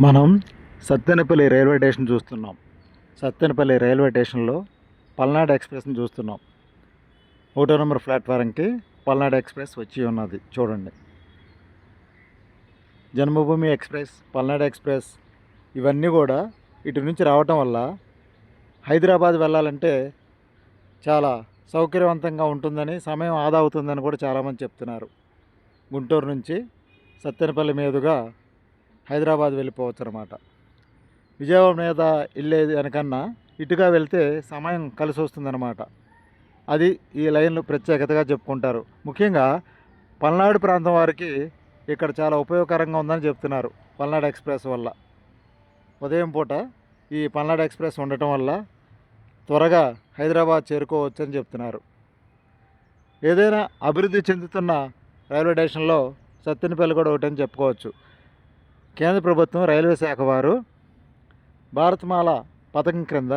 మనం Sattenapalli railway station చూస్తున్నాం. Sattenapalli railway స్టేషన్లో పల్నాడు ఎక్స్ప్రెస్ని చూస్తున్నాం. ఒకటో నెంబర్ ప్లాట్ఫారంకి పల్నాడు ఎక్స్ప్రెస్ వచ్చి ఉన్నది. చూడండి. జన్మభూమి ఎక్స్ప్రెస్ పల్నాడు ఎక్స్ప్రెస్ ఇవన్నీ కూడా ఇటు నుంచి రావటం వల్ల హైదరాబాద్ వెళ్ళాలంటే చాలా సౌకర్యవంతంగా ఉంటుందని సమయం ఆదా అవుతుందని కూడా చాలామంది చెప్తున్నారు. గుంటూరు నుంచి సత్తెనపల్లి మీదుగా హైదరాబాద్ వెళ్ళిపోవచ్చు అనమాట విజయవాడ మీద వెళ్ళేది అనకన్నా ఇటుగా వెళ్తే సమయం కలిసి వస్తుందన్నమాట అది ఈ లైన్లు ప్రత్యేకతగా చెప్పుకుంటారు. ముఖ్యంగా పల్నాడు ప్రాంతం వారికి ఇక్కడ చాలా ఉపయోగకరంగా ఉందని చెప్తున్నారు పల్నాడు ఎక్స్ప్రెస్ వల్ల. ఉదయం పూట ఈ పల్నాడు ఎక్స్ప్రెస్ ఉండటం వల్ల త్వరగా హైదరాబాద్ చేరుకోవచ్చు అని చెప్తున్నారు. ఏదైనా అభివృద్ధి చెందుతున్న రైల్వే స్టేషన్లో సత్తెనపల్లి కూడా ఒకటని చెప్పుకోవచ్చు. కేంద్ర ప్రభుత్వం రైల్వే శాఖ వారు భారత్మాల పథకం క్రింద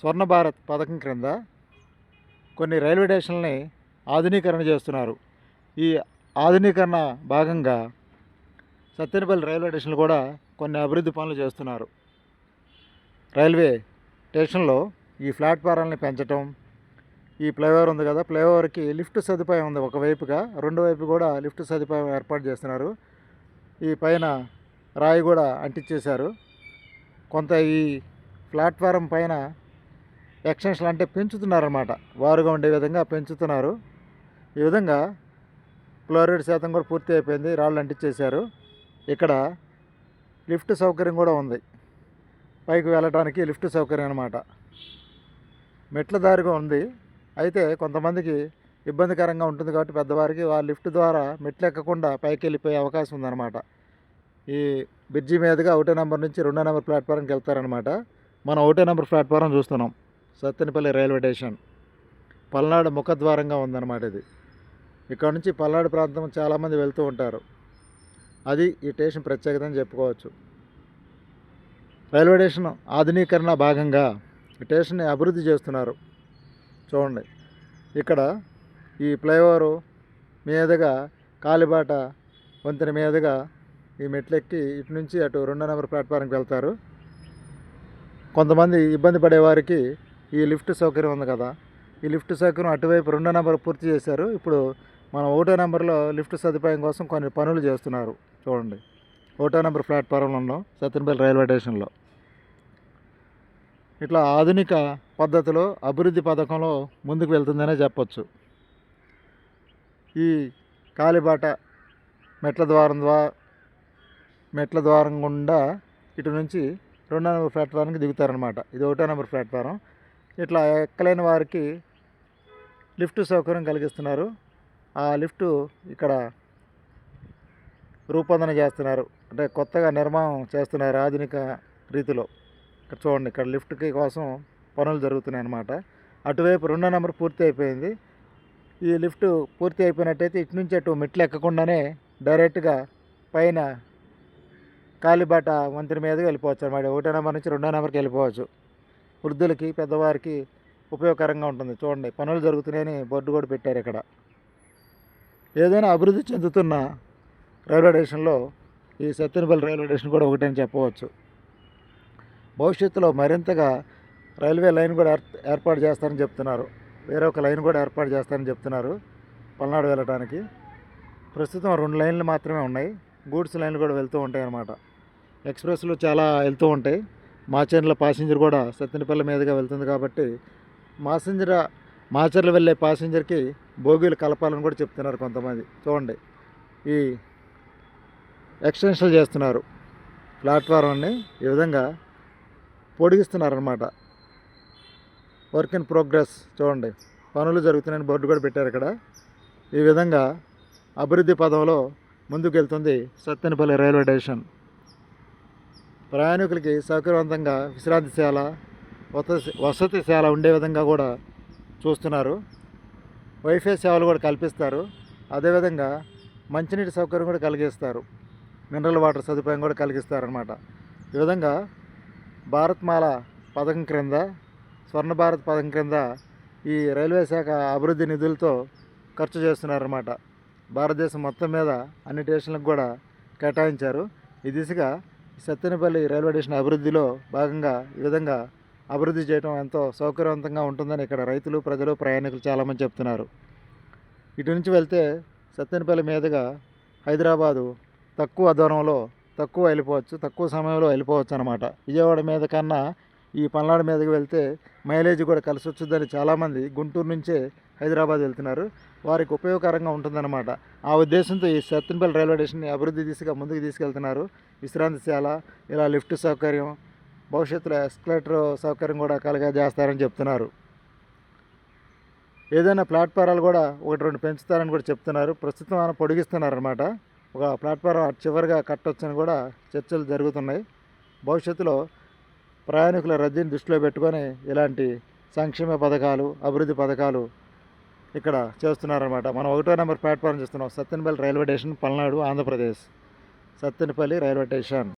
స్వర్ణ భారత్ పథకం క్రింద కొన్ని రైల్వే స్టేషన్లని ఆధునీకరణ చేస్తున్నారు. ఈ ఆధునీకరణ భాగంగా సత్తెనపల్లి రైల్వే స్టేషన్లు కూడా కొన్ని అభివృద్ధి పనులు చేస్తున్నారు. రైల్వే స్టేషన్లో ఈ ప్లాట్ఫారాలని పెంచటం ఈ ఫ్లైఓవర్ ఉంది కదా ఫ్లైఓవర్కి లిఫ్ట్ సదుపాయం ఉంది. ఒకవైపుగా రెండు వైపు కూడా లిఫ్ట్ సదుపాయం ఏర్పాటు చేస్తున్నారు. ఈ పైన రాయి కూడా అంటించేశారు. కొంత ఈ ప్లాట్ఫారం పైన ఎక్స్టెన్షన్లు అంటే పెంచుతున్నారన్నమాట. వారుగా ఉండే విధంగా పెంచుతున్నారు. ఈ విధంగా ఫ్లోరైడ్ శాతం కూడా పూర్తి అయిపోయింది. రాళ్ళు అంటించేశారు. ఇక్కడ లిఫ్ట్ సౌకర్యం కూడా ఉంది. పైకి వెళ్ళడానికి లిఫ్ట్ సౌకర్యం అనమాట మెట్ల దారిగా ఉంది. అయితే కొంతమందికి ఇబ్బందికరంగా ఉంటుంది కాబట్టి పెద్దవారికి ఆ లిఫ్ట్ ద్వారా మెట్లు ఎక్కకుండా పైకి వెళ్ళిపోయే అవకాశం ఉందన్నమాట. ఈ బ్రిడ్జి మీదుగా ఒకటో నెంబర్ నుంచి రెండో నెంబర్ ప్లాట్ఫారంకి వెళ్తారనమాట మనం ఒకటో నెంబర్ ప్లాట్ఫారం చూస్తున్నాం. Sattenapalli railway station. పల్నాడు ముఖద్వారంగా ఉందన్నమాట ఇది. ఇక్కడ నుంచి పల్నాడు ప్రాంతం చాలామంది వెళ్తూ ఉంటారు. అది ఈ స్టేషన్ ప్రత్యేకత అని చెప్పుకోవచ్చు. రైల్వే స్టేషన్ ఆధునీకరణ భాగంగా ఈ స్టేషన్ని అభివృద్ధి చేస్తున్నారు. చూడండి. ఇక్కడ ఈ ఫ్లైఓవర్ మీదుగా కాలిబాట వంతెన మీదుగా ఈ మెట్లెక్కి ఇటు నుంచి అటు రెండో నెంబర్ ప్లాట్ఫారంకి వెళ్తారు. కొంతమంది ఇబ్బంది పడే వారికి ఈ లిఫ్ట్ సౌకర్యం ఉంది కదా. ఈ లిఫ్ట్ సౌకర్యం అటువైపు రెండో నెంబర్ పూర్తి చేశారు. ఇప్పుడు మనం ఒకటో నెంబర్లో లిఫ్ట్ సదుపాయం కోసం కొన్ని పనులు చేస్తున్నారు. చూడండి. ఒకటో నెంబర్ ప్లాట్ఫారంలో ఉన్నాం సత్యనపల్లి రైల్వే స్టేషన్లో. ఇట్లా ఆధునిక పద్ధతిలో అభివృద్ధి పథకంలో ముందుకు వెళ్తుందనే చెప్పొచ్చు. ఈ కాలిబాట మెట్ల ద్వారం ద్వారా మెట్ల ద్వారం గుండా ఇటు నుంచి రెండో నెంబర్ ప్లాట్ఫారంకి దిగుతారనమాట ఇది ఒకటో నెంబర్ ప్లాట్ఫారం. ఇట్లా ఎక్కలేని వారికి లిఫ్ట్ సౌకర్యం కలిగిస్తున్నారు. ఆ లిఫ్ట్ ఇక్కడ రూపొందన చేస్తున్నారు. అంటే కొత్తగా నిర్మాణం చేస్తున్నారు ఆధునిక రీతిలో. ఇక్కడ చూడండి ఇక్కడ లిఫ్ట్కి కోసం పనులు జరుగుతున్నాయి అన్నమాట అటువైపు రెండో నెంబర్ పూర్తి అయిపోయింది. ఈ లిఫ్ట్ పూర్తి అయిపోయినట్టయితే ఇటు నుంచి అటు మెట్లు ఎక్కకుండానే డైరెక్ట్గా పైన కాలిబాట వంతెన మీదకి వెళ్ళిపోవచ్చు అనమాట ఒకటో నెంబర్ నుంచి రెండో నెంబర్కి వెళ్ళిపోవచ్చు. వృద్ధులకి పెద్దవారికి ఉపయోగకరంగా ఉంటుంది. చూడండి పనులు జరుగుతున్నాయని బోర్డు కూడా పెట్టారు ఇక్కడ. ఏదైనా అభివృద్ధి చెందుతున్న రైల్వే స్టేషన్లో ఈ సత్తెనపల్లి రైల్వే స్టేషన్ కూడా ఒకటే చెప్పవచ్చు. భవిష్యత్తులో మరింతగా రైల్వే లైన్ కూడా ఏర్ ఏర్పాటు చేస్తారని చెప్తున్నారు. వేరే ఒక లైన్ కూడా ఏర్పాటు చేస్తారని చెప్తున్నారు. పల్నాడు వెళ్ళడానికి ప్రస్తుతం రెండు లైన్లు మాత్రమే ఉన్నాయి. గూడ్స్ లైన్లు కూడా వెళ్తూ ఉంటాయి అన్నమాట ఎక్స్ప్రెస్లు చాలా వెళ్తూ ఉంటాయి. మాచర్ల ప్యాసింజర్ కూడా సత్తినపల్లి మీదుగా వెళ్తుంది కాబట్టి మాసింజర్ మాచర్లు వెళ్ళే ప్యాసింజర్కి బోగీలు కలపాలని కూడా చెప్తున్నారు కొంతమంది. చూడండి. ఈ ఎక్స్టెన్షన్ చేస్తున్నారు. ప్లాట్ఫారంని ఈ విధంగా పొడిగిస్తున్నారనమాట వర్క్ ఇన్ ప్రోగ్రెస్ చూడండి. పనులు జరుగుతున్నాయని బోర్డు కూడా పెట్టారు ఇక్కడ. ఈ విధంగా అభివృద్ధి పదంలో ముందుకు వెళ్తుంది సత్తెనపల్లి రైల్వే స్టేషన్. ప్రయాణికులకి సౌకర్యవంతంగా విశ్రాంతిశాల వసతి వసతిశాల ఉండే విధంగా కూడా చూస్తున్నారు. వైఫై సేవలు కూడా కల్పిస్తారు. అదేవిధంగా మంచినీటి సౌకర్యం కూడా కలిగిస్తారు. మినరల్ వాటర్ సదుపాయం కూడా కలిగిస్తారనమాట ఈ విధంగా భారత్మాల పథకం క్రింద స్వర్ణ భారత్ పథకం కింద ఈ రైల్వే శాఖ అభివృద్ధి నిధులతో ఖర్చు చేస్తున్నారన్నమాట. భారతదేశం మొత్తం మీద అన్ని స్టేషన్లకు కూడా కేటాయించారు. ఈ దిశగా సత్తెనపల్లి రైల్వే స్టేషన్ అభివృద్ధిలో భాగంగా ఈ విధంగా అభివృద్ధి చేయడం ఎంతో సౌకర్యవంతంగా ఉంటుందని ఇక్కడ రైతులు ప్రజలు ప్రయాణికులు చాలామంది చెప్తున్నారు. ఇటు నుంచి వెళ్తే సత్తెనపల్లి మీదుగా హైదరాబాదు తక్కువ దూరంలో తక్కువ వెళ్ళిపోవచ్చు తక్కువ సమయంలో వెళ్ళిపోవచ్చు అనమాట విజయవాడ మీద కన్నా ఈ పల్నాడు మీదకి వెళ్తే మైలేజ్ కూడా కలిసి వచ్చుద్దని చాలామంది గుంటూరు నుంచే హైదరాబాద్ వెళ్తున్నారు. వారికి ఉపయోగకరంగా ఉంటుందన్నమాట. ఆ ఉద్దేశంతో ఈ సత్తెనపల్లి రైల్వే స్టేషన్ని అభివృద్ధి దిశగా ముందుకు తీసుకెళ్తున్నారు. విశ్రాంతిశాల ఇలా లిఫ్ట్ సౌకర్యం భవిష్యత్తులో ఎస్కలేటర్ సౌకర్యం కూడా కలగా చేస్తారని చెప్తున్నారు. ఏదైనా ప్లాట్ఫారాలు కూడా ఒకటి రెండు పెంచుతారని కూడా చెప్తున్నారు. ప్రస్తుతం పొడిగిస్తున్నారనమాట ఒక ప్లాట్ఫారం చివరిగా కట్టొచ్చని కూడా చర్చలు జరుగుతున్నాయి. భవిష్యత్తులో ప్రయాణికుల రద్దీని దృష్టిలో పెట్టుకొని ఇలాంటి సంక్షేమ పథకాలు అభివృద్ధి పథకాలు ఇక్కడ చేస్తున్నారన్నమాట. మనం ఒకటో నెంబర్ ప్లాట్ఫారం చేస్తున్నాం. Sattenapalli railway station Palnadu Andhra Pradesh. Sattenapalli railway station.